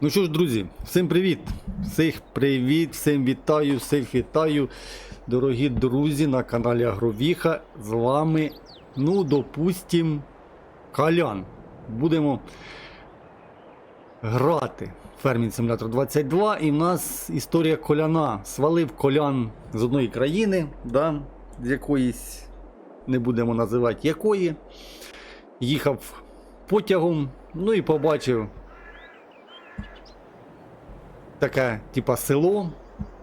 Ну що ж, друзі, всім привіт! Всіх привіт, всім вітаю, всіх вітаю, дорогі друзі на каналі Агровіха. З вами, ну, допустим, Калян. Будемо грати в Фермін Симулятор 22. І в нас історія коляна. Свалив колян з одної країни, да, з якоїсь, не будемо називати якої. Їхав потягом, ну і побачив таке, типа, село,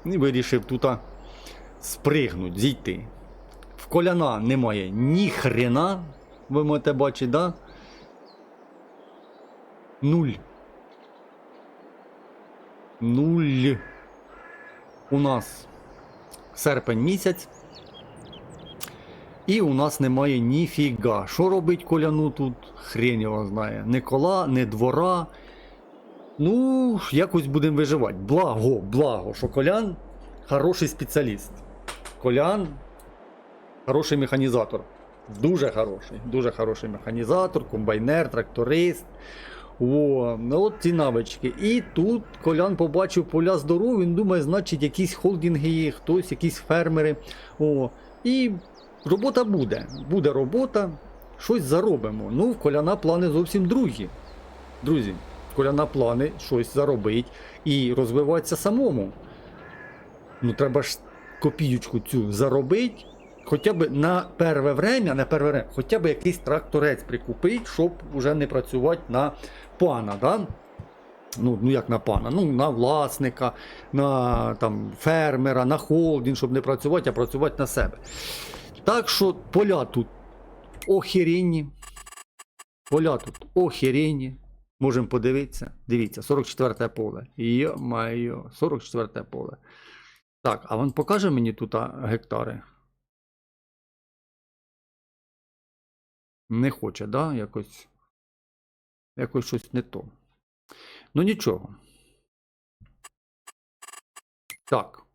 і вирішив тут спригнути, зійти. В коляна немає ні хрена, ви можете бачити, да? Нуль. Нуль. У нас серпень місяць. І у нас немає ніфіга. Що робить коляну тут? Хрень його знає. Не кола, не двора. Ну, якось будемо виживати. Благо, благо, що Колян хороший спеціаліст. Колян хороший механізатор. Дуже хороший. Дуже хороший механізатор, комбайнер, тракторист. О, ну от ці навички. І тут Колян побачив поля здоров, він думає, значить, якісь холдинги є, хтось, якісь фермери. О, і робота буде. Буде робота, щось заробимо. Ну, в Коляна плани зовсім другі. Друзі, в Коляна плани щось заробити і розвиватися самому. Ну, треба ж копіючку цю заробити. Хоча б на перше время, на перше время, хоча б якийсь тракторець прикупити, щоб вже не працювати на пана. Да? Ну, ну як на пана, ну на власника, на там, фермера, на холдинг, щоб не працювати, а працювати на себе. Так що поля тут охеренні. Поля тут охеренні. Можемо подивитися. Дивіться, 44 поле. Йо-майо, 44 поле. Так, а він покаже мені тут гектари? Не хоче, да? Якось. Якось щось не то. Ну нічого. Так.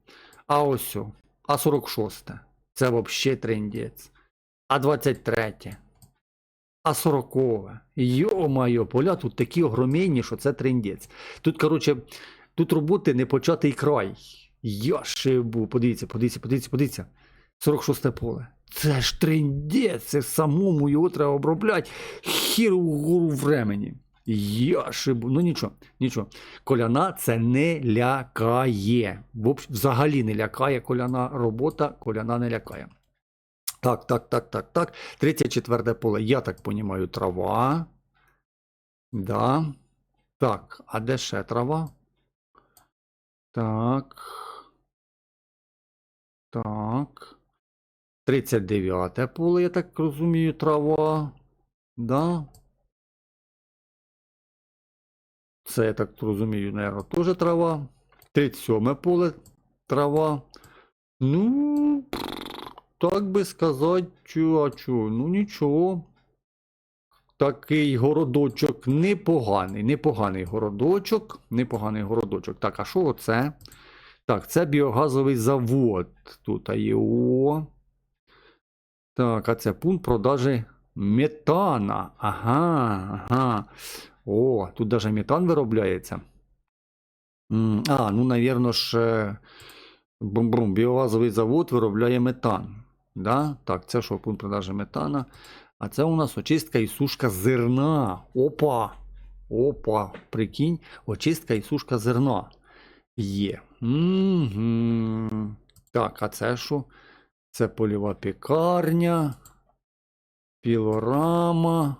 А ось. А 46. Це взагалі трендець. А 23. А 40. Йо-майо, поля тут такі огромні, що це трендець. Тут, коротше, тут роботи не початий край. Я шибу. Подивіться, подивіться, подивіться, подивіться. 46 поле. Це ж трендець, це самому його треба обробляти. Хір у гору времені. Я шибу. Ну нічого, нічого. Коляна це не лякає. Взагалі не лякає коляна робота, коляна не лякає. Так, так, так, так, так. 34 поле. Я так понімаю, трава. Да. Так, а де ще трава? Так. Так. 39 поле, я так розумію, трава. Да. Це, я так розумію, наверное, теж трава. 37 поле трава. Ну, так би сказати, чу, а чу, ну нічого. Такий городочок непоганий, непоганий городочок, непоганий городочок. Так, а що оце? Так, це біогазовий завод. Тут є о. Так, а це пункт продажі метана. Ага, ага. О, тут навіть метан виробляється. А, ну, навірно ж, е, бум-бум, біогазовий завод виробляє метан. Да? Так, це що пункт продажі метана. А це у нас очистка і сушка зерна. Опа! Опа! Прикинь, очистка і сушка зерна є. Угу. Так, а це що? Це польова пекарня. Пілорама.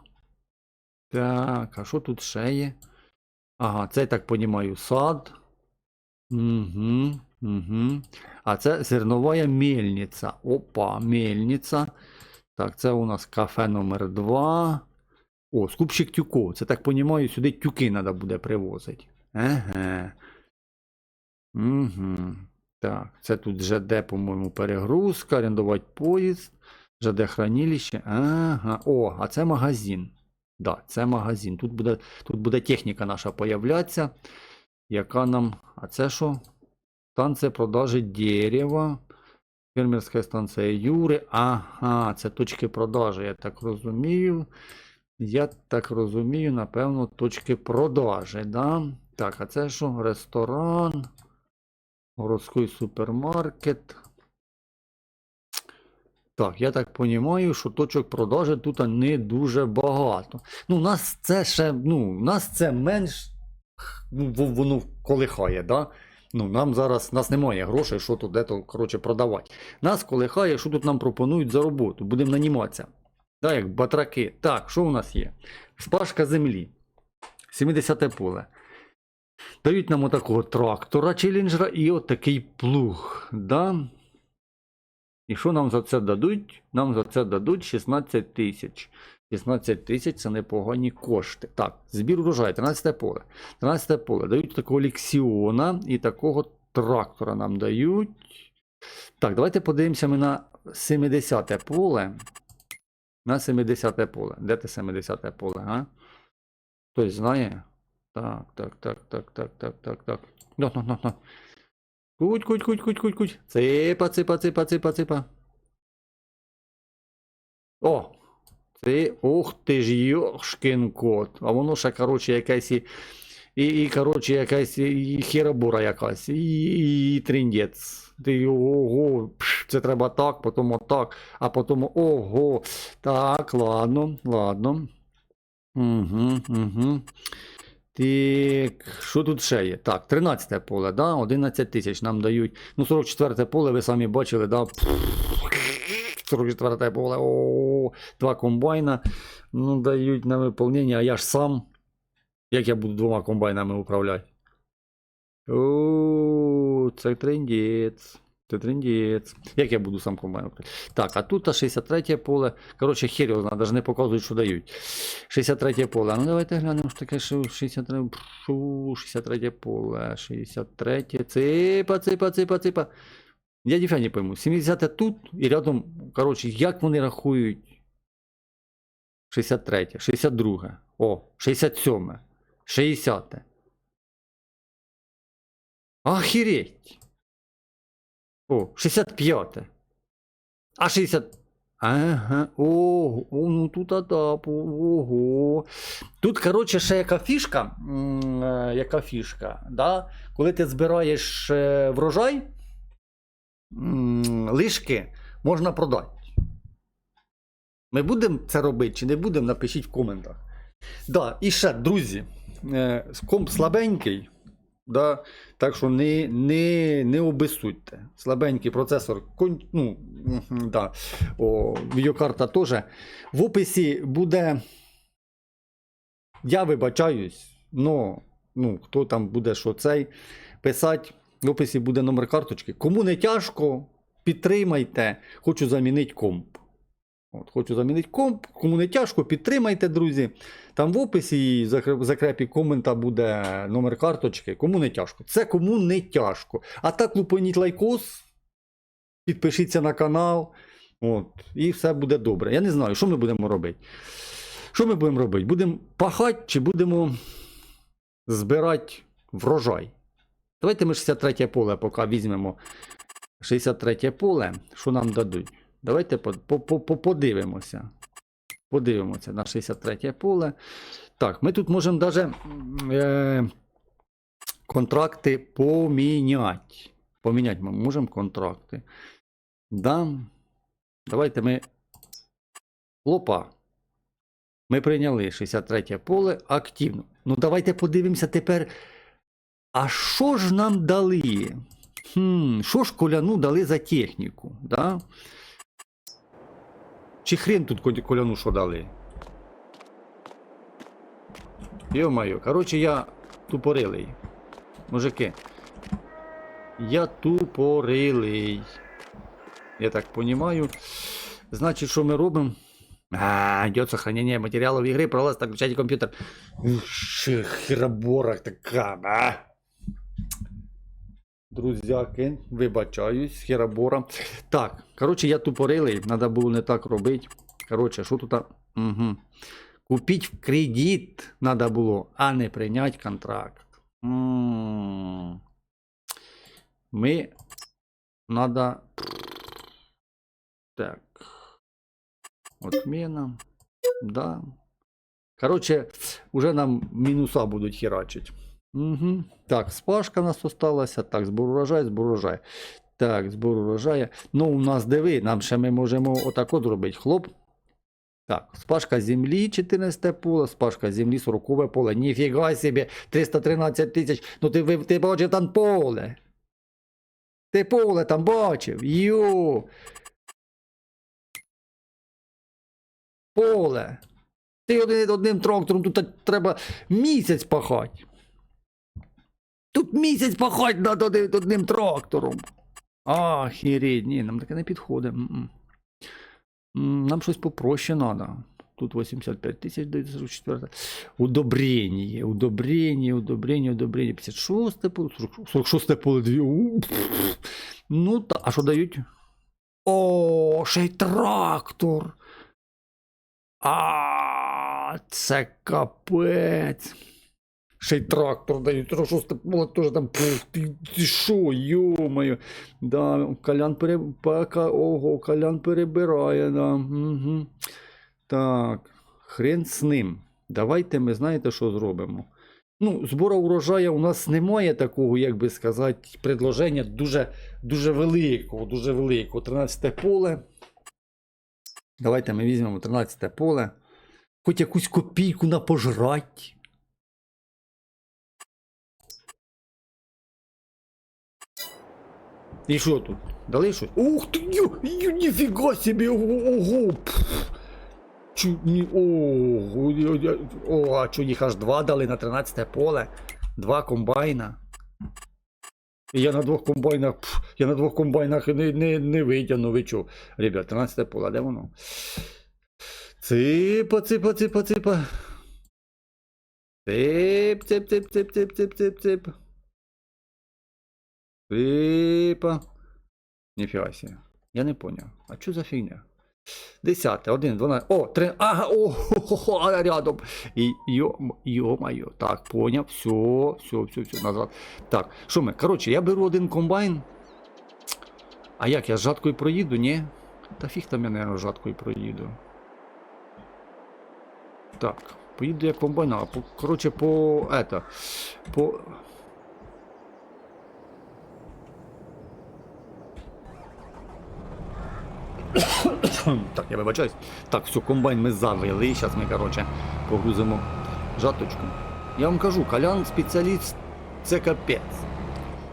Так, а що тут ще є? Ага, це, я так понімаю, сад. Угу, угу. А це зернова мельниця. Опа, мельниця. Так, це у нас кафе номер 2. О, скупщик тюков. Це так понімаю, сюди тюки треба буде привозити. Ага. Угу. Так, це тут ЖД, по-моєму, перегрузка, орендувати поїзд, ЖД хранилище. Ага. О, а це магазин. Да, це магазин. Тут буде, тут буде техніка наша появлятися, яка нам. А це що? Станція продажі дерева. Фермерська станція Юри. Ага, це точки продажі, я так розумію. Я так розумію, напевно, точки продажі. Да? Так, а це що? Ресторан. Городський супермаркет. Так, я так розумію, що точок продажі тут не дуже багато. Ну, у нас це ще, ну, у нас це менш, ну, воно колихає, да? Ну, нам зараз, нас немає грошей, що тут дето, коротше, продавати. Нас колихає, що тут нам пропонують за роботу. Будемо наніматися. Да, як батраки. Так, що у нас є? Спашка землі. 70 поле. Дають нам отакого трактора челленджера і отакий плуг. Да? І що нам за це дадуть? Нам за це дадуть 16 тисяч. 16 тисяч це непогані кошти. Так, збір урожаю, 13 поле. 13 поле. Дають такого ліксіона і такого трактора нам дають. Так, давайте подивимося ми на 70 поле. На 70 поле. Де те 70 поле, а? Хтось знає? Так, так, так, так, так, так, так, так. Ну, ну, ну, ну. Куть, куть, куть, куть, куть, куть. Ципа, ципа, ципа, ципа, ципа. О! Це, ух ти ж, йошкін кот. А воно ще, коротше, якась і, і, і коротше, якась і херобора якась, і, і триндець. Ти ого, це треба так, потім отак, а потім ого. Так, ладно, ладно. Угу, угу. Так, що тут ще є? Так, 13 поле, да? 11 тисяч нам дають. Ну, 44 поле, ви самі бачили, да? 44 поле, о, два комбайна. Ну, дають на виповнення, а я ж сам. Як я буду двома комбайнами управляти? О, це трендець. Це трендець. Як я буду сам комбайн управляти? Так, а тут 63 поле. Коротше, хер його знає, навіть не показують, що дають. 63 поле. Ну давайте глянемо, що таке що 63, 63 поле. 63. Ципа, ципа, ципа, ципа. Я ніфіга не пойму. 70 тут і рядом, коротше, як вони рахують? 63, 62. О, 67. 60. Охереть. О, 65. А 60. Ага, ого, ну тут атап, ого. Тут, коротше, ще яка фішка, е, яка фішка, да? коли ти збираєш е, врожай, лишки можна продати. Ми будемо це робити чи не будемо, напишіть в коментах. Да, і ще, друзі, е, комп слабенький, да, так що не, не, не обесудьте. Слабенький процесор, ну, да, о, відеокарта теж. В описі буде. Я вибачаюсь, но ну, хто там буде що цей писати, в описі буде номер карточки. Кому не тяжко, підтримайте. Хочу замінити комп. От, хочу замінити комп. Кому не тяжко, підтримайте, друзі. Там в описі і в закрепі комента буде номер карточки. Кому не тяжко. Це кому не тяжко. А так лупаніть лайкос, підпишіться на канал. От, і все буде добре. Я не знаю, що ми будемо робити. Що ми будемо робити? Будемо пахати чи будемо збирати врожай? Давайте ми 63 поле поки візьмемо. 63 поле, що нам дадуть? Давайте по- по- по- по- подивимося. Подивимося на 63 поле. Так, ми тут можемо навіть е, контракти поміняти. Поміняти ми можемо контракти. Да. Давайте ми. Опа. Ми прийняли 63 поле активно. Ну, давайте подивимося тепер. А що ж нам дали? Хм, що ж коляну дали за техніку? Да? Чи хрен тут коляну що дали? Йо-моє, коротше, я тупорилий. Мужики. Я тупорилий. Я так понимаю. Значить, що ми робимо? А, идет сохранение материалов игры, пожалуйста, включайте компьютер. Ух, херобора така, а. Друзяки, вибачаюсь, херобора. Так, коротше, я тупорилий, треба було не так робити. Коротше, що тут? Угу. Купити в кредит треба було, а не прийняти контракт. Ми надо. Так. Отмена. Да. Короче, уже нам мінуса будуть херачить. Угу. Так, спашка у нас осталася. Так, збор урожай, збор урожай. Так, збор урожаю. Ну, у нас диви, нам ще ми можемо отак от зробити. Хлоп. Так, спашка землі 14 поле, спашка землі 40 поле. Ніфіга собі, 313 тисяч. Ну ти, ти бачив там поле. Ти поле там бачив. Йо. Поле. Ти один, одним трактором тут треба місяць пахати. Тут місяць пахать над одним трактором. Ахереть, ні, нам таке не підходить. Нам щось попроще треба. Тут 85 тисяч дається 44. Удобрення, удобрення, удобрення, удобрення. 56 поле, 40 46 поле, дві. Ну, та, а що дають? О, ще й трактор. А, це капець. Ще й трактор дають, то поле теж там. Пф, ти, ти що, йо-моє. Да, Колян пере... Ого, Колян перебирає, да. Угу. Так, хрен з ним. Давайте ми знаєте, що зробимо. Ну, збора урожаю у нас немає такого, як би сказати, предложення дуже, дуже великого, дуже великого. 13 поле. Давайте ми візьмемо 13 поле. Хоч якусь копійку на пожрать. І що тут? Дали щось? Ух ти, ю, ю, ніфіга собі, ого. Чу, ні, я- о, а чо їх аж два дали на 13 поле? Два комбайна. Я на двох комбайнах, я на двох комбайнах не, не, не витягну, ви чо? Ребят, 13 поле, де воно? Ципа, ципа, ципа, ципа. Цип, цип, цип, цип, цип, цип, цип, цип. Ципа. Ніфіга себе. Я не поняв. А що за фігня? Десяте, один, дванадцять. О, три. Ага, о, хо, хо, хо, рядом. І йо, йо-моє. Так, поняв. Все, все, все, все, назад. Так, що ми? Коротше, я беру один комбайн. А як, я з жаткою проїду, ні? Та фіг там я, наверное, жаткою проїду. Так, поїду я комбайна. Коротше, по. Это. По. Так, я вибачаюсь. Так, все, комбайн ми завели. Зараз ми, коротше, погрузимо жаточку. Я вам кажу, Колян спеціаліст це капець.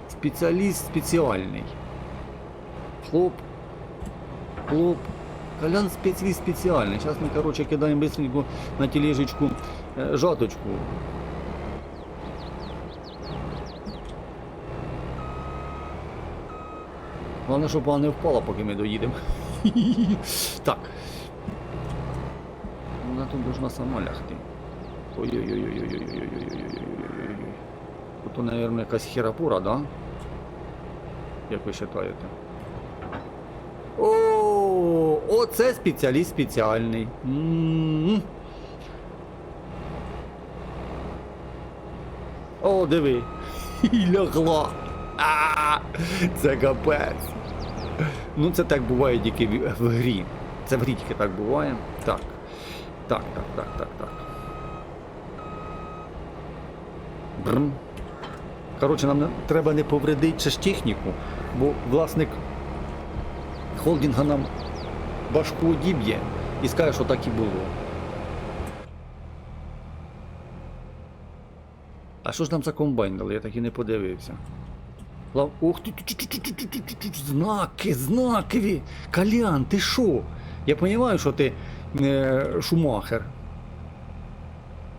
Спеціаліст спеціальний. Хлоп. Хлоп. Колян спеціаліст спеціальний. Зараз ми, коротше, кидаємо быстренько на тележечку е, жаточку. Головне, щоб вона не впала, поки ми доїдемо. Так. Вона тут должна сама лягти. Ой-ой-ой-ой-ой-ой-ой-ой-ой-ой-ой-ой. Тут, мабуть, якась херапура, да? Як ви вважаєте? О, оце спеціаліст спеціальний. М. О, диви. Лягла. А, Це капець. Ну, це так буває тільки в, в грі. Це в грі тільки так буває. Так. Так, так, так, так, так. Брм. Коротше, нам треба не повредити ще ж техніку, бо власник холдинга нам башку одіб'є і скаже, що так і було. А що ж нам за комбайн дали? Я так і не подивився. Лав... Ух ти, знаки, знакові. Колян, ти що? Я розумію, що ти е, шумахер.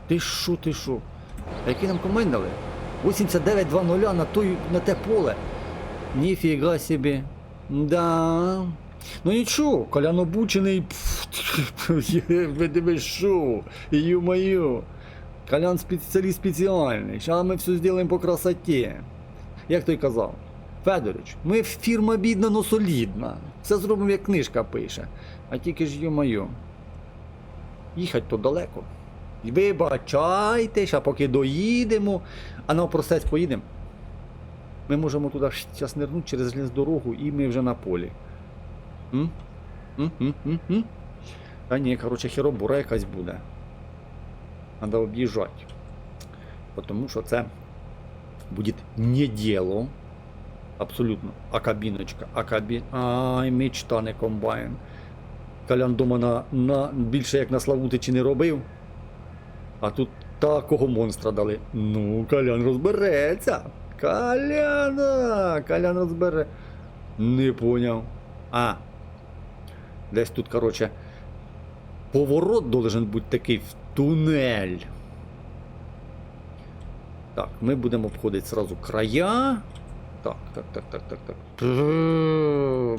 Ти що, ти що? А який нам комбайн дали? 89-2-0 на, той, на те поле. Ніфіга собі. Да. Ну нічого, Колян обучений. Ви дивись, що? Ю-моє. Колян спеціаліст спеціальний. Зараз ми все зробимо по красоті. Як той казав? Федорович, ми фірма бідна, но солідна. Все зробимо, як книжка пише. А тільки ж ю-моє. Їхать то далеко. І Вибачайте, ще поки доїдемо, а на простець поїдемо. Ми можемо туди зараз нирнути через дорогу і ми вже на полі. М? М? М? М? М? Та ні, коротше, херобура якась буде. Треба об'їжджати. Тому що це будет не дело. Абсолютно. А кабіночка, а кабін. Ай, мечта не комбайн. Колян дома на, на більше як на Славутичі не робив. А тут такого монстра дали. Ну, Колян розбереться. Коляна! Колян розбере. Не поняв. А. Десь тут, короче, поворот должен бути такий в тунель. Так, ми будемо обходити сразу края. Так, так, так, так, так, так.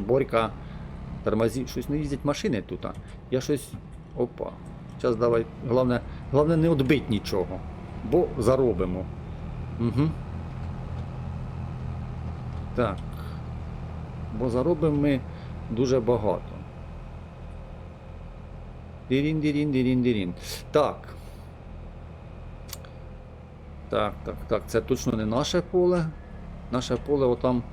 Борька. Тормозі. Щось не їздять машини тут. А. Я щось. Опа. Зараз давай. Головне, головне не відбить нічого. Бо заробимо. Угу. Так. Бо заробимо ми дуже багато. Дірін, дірін, дірін, дірін. Так. Так, так, так. Це точно не наше поле. Наше поле отам.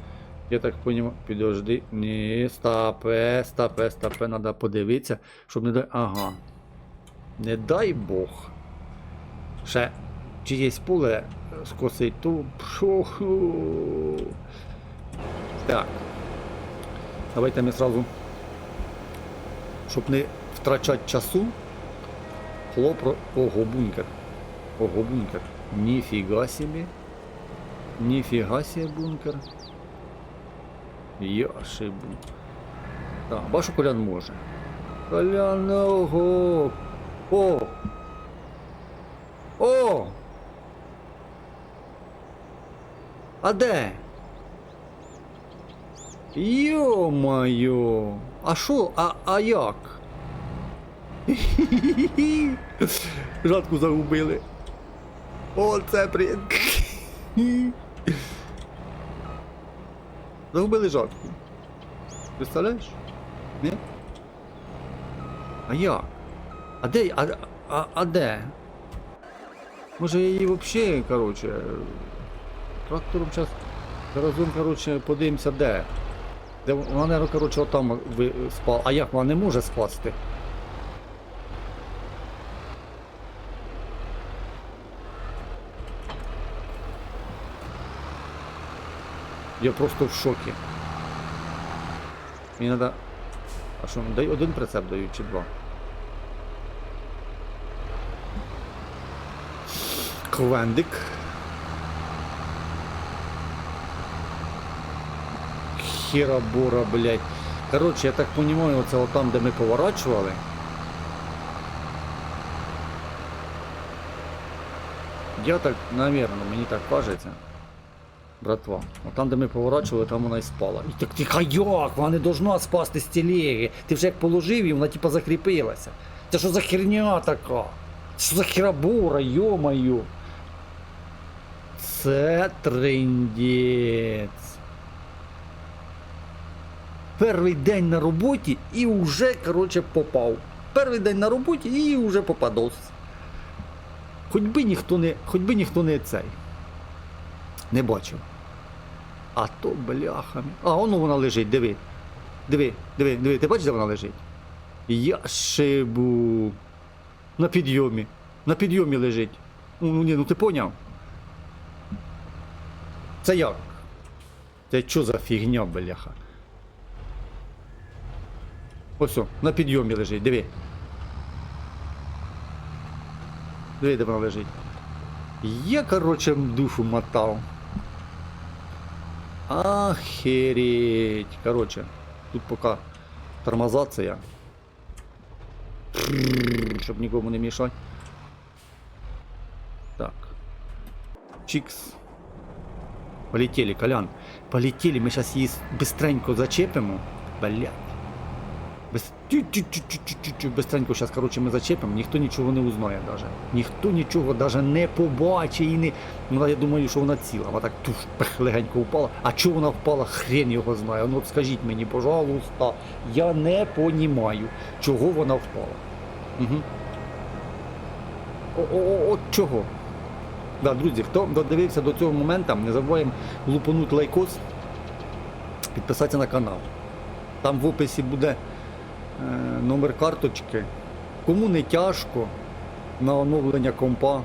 Я так понимаю. Підожди. Ні, стапе, стапе, стапе, треба подивитися, щоб не дай. Ага. Не дай Бог. Ще чиєсь поле скосить. Фу-ху. Так. Давайте ми сразу, щоб не втрачати часу. Хлопро. Ого, бункер. Ого, бункер. Ніфіга собі. Ніфіга собі бункер. Я шибу. Так, бачу, Колян може. Колян, ого. О! О! А де? Йо-моє! А що? А, а як? Жатку загубили. О, це при... Загубили жатку. Представляєш? Ні? А як? А де? А, а, а де? Може її взагалі, короче, трактором зараз разом, короче, подивимося де. Де вона, короче, отам спала. А як вона не може спасти? Я просто в шокі. Мені треба. А що, дай один прицеп дають чи два? Квендик. Хіра-бура, блядь. Коротше, я так понимаю, оце отам, де ми поворачували. Я так, наверное, мені так кажеться. Братва, от там, де ми поворачували, там вона і спала. І так тихо, як? Вона не должна спасти з телеги. Ти вже як положив і вона типа закріпилася. Це що за херня така? Що за херабура, йо-моє. Це триндець. Перший день на роботі і вже, короче, попав. Перший день на роботі і вже попадос. Хоч би ніхто не, хоч би ніхто не цей. Не бачив. А то бляха. А, воно вона лежить, диви. Диви, диви, диви, ти бачиш, де вона лежить? Я шибу. На підйомі. На підйомі лежить. Ну, ну, ні, ну ти поняв? Це як? Це що за фігня, бляха? Ось, на підйомі лежить, диви. Диви, де вона лежить. Я, короче, душу мотав. Охереть. Короче, тут пока тормозация. Щоб никому не мешать. Так. Чикс. Полетели, Колян. Полетели. Мы сейчас її быстренько зачепимо. Блядь. Быстренько зараз, короче, ми зачепимо, ніхто нічого не узнає даже. Ніхто нічого даже не побачить і не. Ну, я думаю, що вона ціла. Вона так туш, пех, легенько впала. А чого вона впала, хрен його знає. Ну скажіть мені, пожалуйста, я не понімаю, чого вона впала. Угу. От чого? Да, друзі, хто додивився до цього моменту, не забуваємо лупанути лайкос, підписатися на канал. Там в описі буде номер карточки. Кому не тяжко на оновлення компа,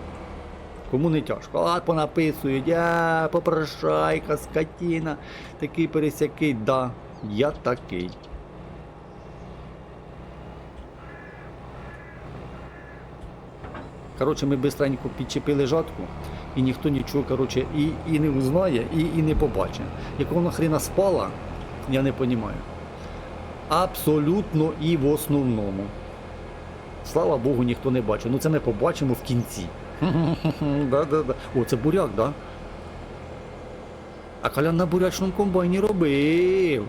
Кому не тяжко. А понаписують, а попрошайка, скотіна, такий пересякий, да, я такий. Коротше, ми бистренько підчепили жатку, і ніхто нічого коротше, і, і не узнає, і, і не побачить. Як вона хрена спала, я не розумію. Абсолютно і в основному. Слава Богу, ніхто не бачив. Ну це ми побачимо в кінці. Да-да-да. О, це буряк, да? А Колян на бурячному комбайні робив.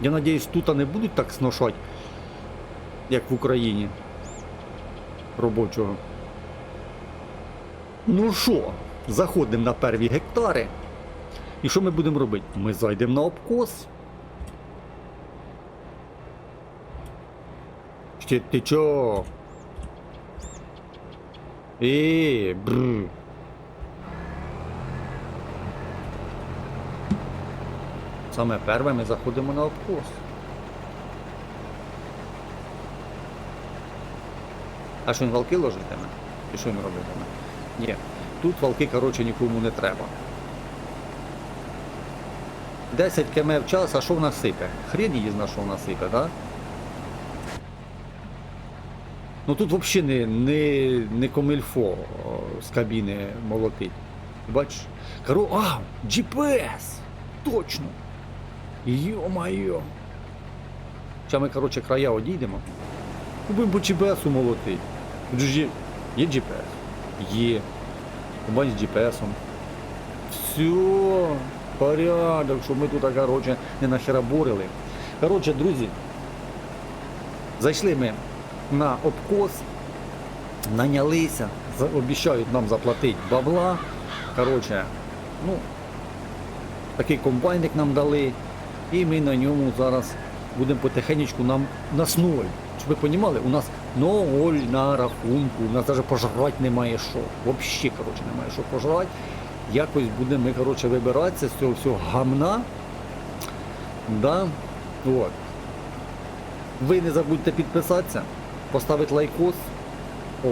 Я надіюсь, тут не будуть так сношать, як в Україні. Робочого. Ну що, заходимо на перві гектари. І що ми будемо робити? Ми зайдемо на обкос. Ще ти чо? Е, бр. Саме перше ми заходимо на обкос. А що він валки ложитиме? І що він робитиме? Ні. Тут валки, коротше, нікому не треба. 10 км в час, а що нас сипе? Хрен її зна, що нас сипе, так? Ну тут взагалі не, не, не комильфо з кабіни молотить. Бачиш? Коро... А, GPS! Точно! Йо-майо! Зараз ми, коротше, края одійдемо. Будемо по GPS молотить. Є, GPS? Є. Комбайн з GPS. Все, порядок, щоб ми тут, коротше, не нахераборили. Коротше, друзі, зайшли ми на обкос, нанялися, обіцяють нам заплатити бабла. Коротше, ну, такий комбайник нам дали, і ми на ньому зараз будемо потихенечку нам нас ноль. Щоб ви розуміли, у нас ноль на рахунку, у нас навіть пожрати немає що. Взагалі, коротше, немає що пожрати. Якось будемо ми, коротше, вибиратися з цього всього гамна. Да? От. Ви не забудьте підписатися, поставити лайкос. О.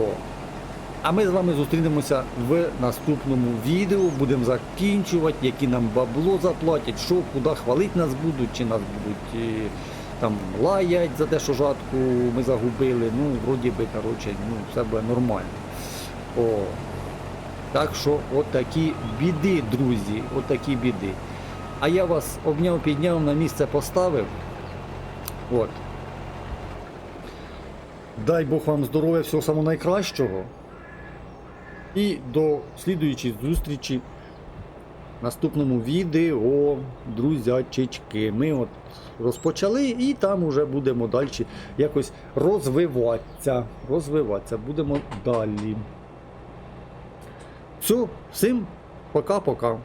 А ми з вами зустрінемося в наступному відео. Будемо закінчувати, які нам бабло заплатять, що, куди хвалити нас будуть, чи нас будуть е, там лаять за те, що жатку ми загубили. Ну, вроді би, коротше, ну, все буде нормально. О. Так що отакі біди, друзі, отакі біди. А я вас обняв, підняв, на місце поставив. От. Дай Бог вам здоров'я, всього самого найкращого. І до слідуючої зустрічі в наступному відео, друзячечки. Ми от розпочали і там уже будемо далі якось розвиватися. Розвиватися. Будемо далі. Все, всім пока-пока.